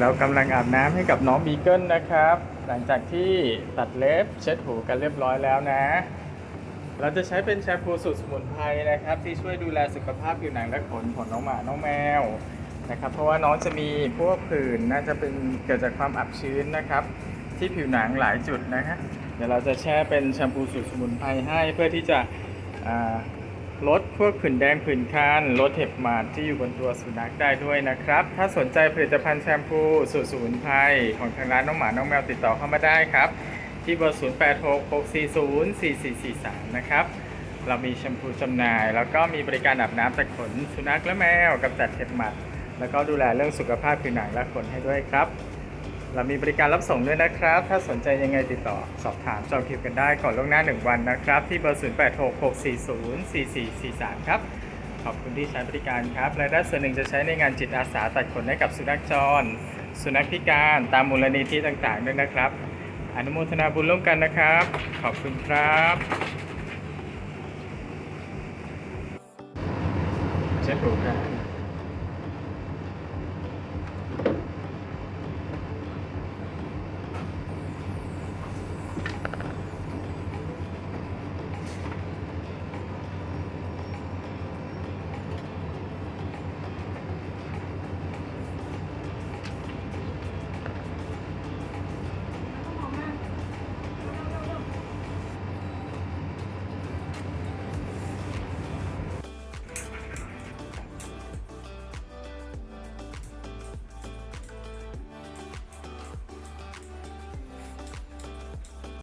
เรากำลังอาบน้ำให้กับน้องบีเกิลนะครับ หลังจากที่ตัดเล็บเช็ดหูกันเรียบร้อยแล้วนะ เราจะใช้เป็นแชมพูสูตรสมุนไพรนะครับ ที่ช่วยดูแลสุขภาพผิวหนังและขนของน้องหมาน้องแมวนะครับ เพราะว่าน้องจะมีพวกผื่นน่าจะเป็นเกิดจากความอับชื้นนะครับ ที่ผิวหนังหลายจุดนะฮะเดี๋ยวเราจะแช่เป็นแชมพูสูตรสมุนไพรให้เพื่อที่จะ ลดพวกผื่นแดงผื่นคันลดเห็บหมาดที่อยู่บนตัวสุนัขได้ด้วยนะครับ ถ้าสนใจผลิตภัณฑ์แชมพูสูตรสมุนไพรของทางร้านน้องหมาน้องแมวติดต่อเข้ามาได้ครับ ที่เบอร์ 0866404443 นะครับ เรามีแชมพูจำหน่าย แล้วก็มีบริการอาบน้ำตัดขนสุนัขและแมวกำจัดเห็บหมัด แล้วก็ดูแลเรื่องสุขภาพผิวหนังและขนให้ด้วยครับ เรามีบริการรับส่งด้วยนะครับ ถ้าสนใจยังไงติดต่อสอบถามจองคิวกันได้ก่อนล่วงหน้า 1 วันนะครับ ที่เบอร์ 0866404443 ครับ ขอบคุณที่ใช้บริการครับรายได้ส่วนหนึ่งจะใช้ในงานจิตอาสาตัดขนให้กับสุนัขจร สุนัขพิการตามมูลนิธิต่างๆด้วยนะครับ อนุโมทนาบุญร่วมกันนะครับ ขอบคุณครับเช็ดหูกัน